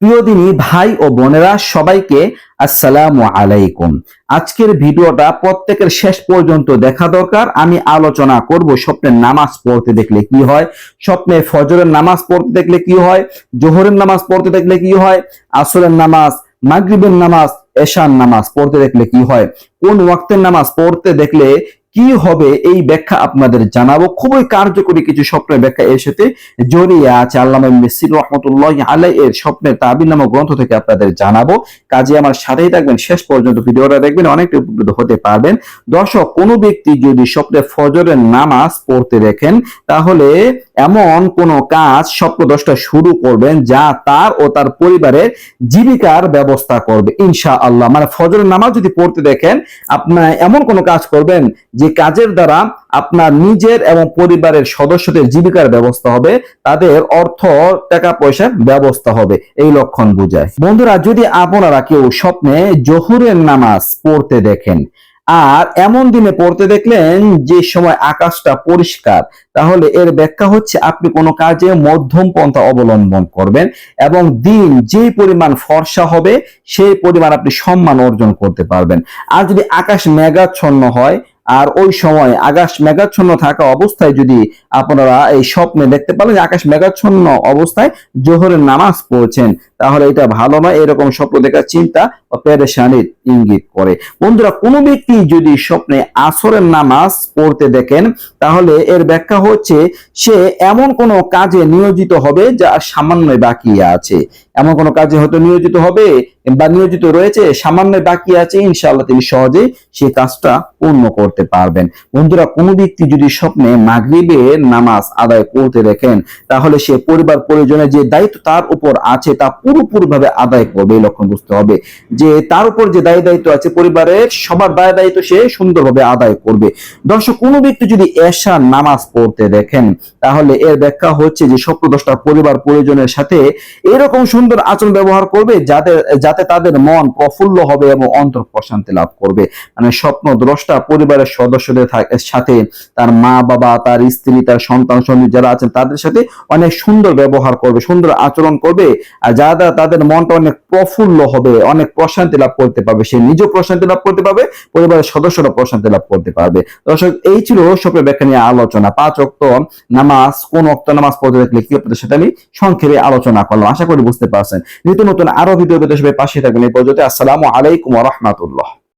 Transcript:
প্রিয়দিনী, ভাই ও বোনেরা, সবাইকে আসসালামু আলাইকুম। আজকের ভিডিওটা প্রত্যেকের শেষ পর্যন্ত দেখা দরকার। আমি আলোচনা করব স্বপ্নের নামাজ পড়তে দেখলে কি হয়, স্বপ্নে ফজরের নামাজ পড়তে দেখলে কি হয়, জোহরের নামাজ পড়তে দেখলে কি হয়, আসরের নামাজ, মাগরিবের নামাজ, এশার নামাজ পড়তে দেখলে কি হয়, কোন ওয়াক্তের নামাজ পড়তে দেখলে কি হবে এই ব্যাখ্যা আপনাদের জানাব। খুবই কার্যকরী কিছু স্বপ্নের ব্যাখ্যা এর সাথে জড়িয়ে আছে আল্লামা মিসির রহমতুল্লাহ আলাই এর স্বপ্নের তাবির নামক গ্রন্থ থেকে আপনাদের জানাব। কাজে আমার সাথেই থাকবেন। শেষ পর্যন্ত ভিডিওটা দেখবেন, অনেকটা উপকৃত হতে পারবেন। দর্শক, কোনো ব্যক্তি যদি স্বপ্নে ফজরের নামাজ পড়তে দেখেন, তাহলে এমন কোন কাজ স্বপ্ন দশটা শুরু করবেন যা তার ও তার পরিবারের জীবিকার ব্যবস্থা করবে ইনশা আল্লাহ মানে ফজরের নামাজ যদি পড়তে দেখেন আপনার এমন কোন কাজ করবেন যে কাজের দ্বারা আপনার নিজের এবং পরিবারের সদস্যদের জীবিকার ব্যবস্থা হবে, তাদের অর্থ, টাকা পয়সার ব্যবস্থা হবে। এই লক্ষণ বুঝায়। বন্ধুরা, যদি আপনারা কেউ স্বপ্নে জহুরের নামাজ পড়তে দেখেন আর এমন দিনে পড়তে দেখলেন যে সময় আকাশটা পরিষ্কার, তাহলে এর ব্যাখ্যা হচ্ছে আপনি কোনো কাজে মধ্যম পন্থা অবলম্বন করবেন এবং দিন যে পরিমাণ ফর্সা হবে, সেই পরিমাণ আপনি সম্মান অর্জন করতে পারবেন। আর যদি আকাশ মেঘাচ্ছন্ন হয় আর ওই সময় আকাশ মেঘাচ্ছন্ন থাকা অবস্থায় যদি আপনারা এই স্বপ্নে দেখতে পারেন আকাশ মেঘাচ্ছন্ন অবস্থায় জোহরের নামাজ পড়ছেন, তাহলে এটা ভালো নয়। এরকম স্বপ্ন দেখার চিন্তা বা পেরেশানির ইঙ্গিত করে। বন্ধুরা, কোনো ব্যক্তি যদি স্বপ্নে আসরের নামাজ পড়তে দেখেন, তাহলে এর ব্যাখ্যা হচ্ছে সে এমন কোনো কাজে নিয়োজিত হবে যা সামান্য বাকি আছে। এমন কোনো কাজে হয়তো নিয়োজিত হবে বা নিয়োজিত রয়েছে সামান্য বাকি আছে, ইনশাআল্লাহ তিনি সহজে সেই কাজটা পূর্ণ করতে পারবেন। বন্ধুরা, কোনো ব্যক্তি যদি স্বপ্নে মাগরিবের নামাজ আদায় করতে দেখেন, তাহলে সে পরিবার পরিজনের যে দায়িত্ব তার উপর আছে, তা পুরোপুরিভাবে আদায় করবে, এই লক্ষণ বুঝতে হবে। যে তার উপর যে দায় দায়িত্ব আছে পরিবারের, সবার দায় দায়িত্ব সে সুন্দরভাবে আদায় করবে। দর্শক, কোনো ব্যক্তি যদি এশার নামাজ পড়তে দেখেন, তাহলে এর ব্যাখ্যা হচ্ছে যে স্বপ্ন দশটা পরিবার পরিজনের সাথে এরকম সুন্দর আচরণ ব্যবহার করবে, যাতে যাতে তাদের মন প্রফুল্ল হবে এবং অন্তর প্রশান্তি লাভ করবে। মানে স্বপ্ন দ্রষ্টা সদস্যদের সাথে তার মা বাবা, তার স্ত্রী, তার সন্তান সঙ্গী যারা আছেন, তাদের সাথে অনেক সুন্দর ব্যবহার করবে, সুন্দর আচরণ করবে, আর যারা দ্বারা তাদের মনটা অনেক প্রফুল্ল হবে, অনেক প্রশান্তি লাভ করতে পারবে, সে নিজেও প্রশান্তি লাভ করতে পারবে, পরিবারের সদস্যরা প্রশান্তি লাভ করতে পারবে। দর্শক, এই ছিল স্বপ্নের ব্যাখ্যা নিয়ে আলোচনা। পাঁচ অক্ত নামাজ, কোন অক্ত নামাজ পড়তে দেখলে কি আপনাদের সাথে আমি সংক্ষেপে আলোচনা করলাম, আশা করি বুঝতে পারছেন। নিত্য নতুন আরও ভিডিও পেতে সবাই পাশে থাকবেন এই পর্যন্ত। আসসালামু আলাইকুম রহমতুল্লাহ।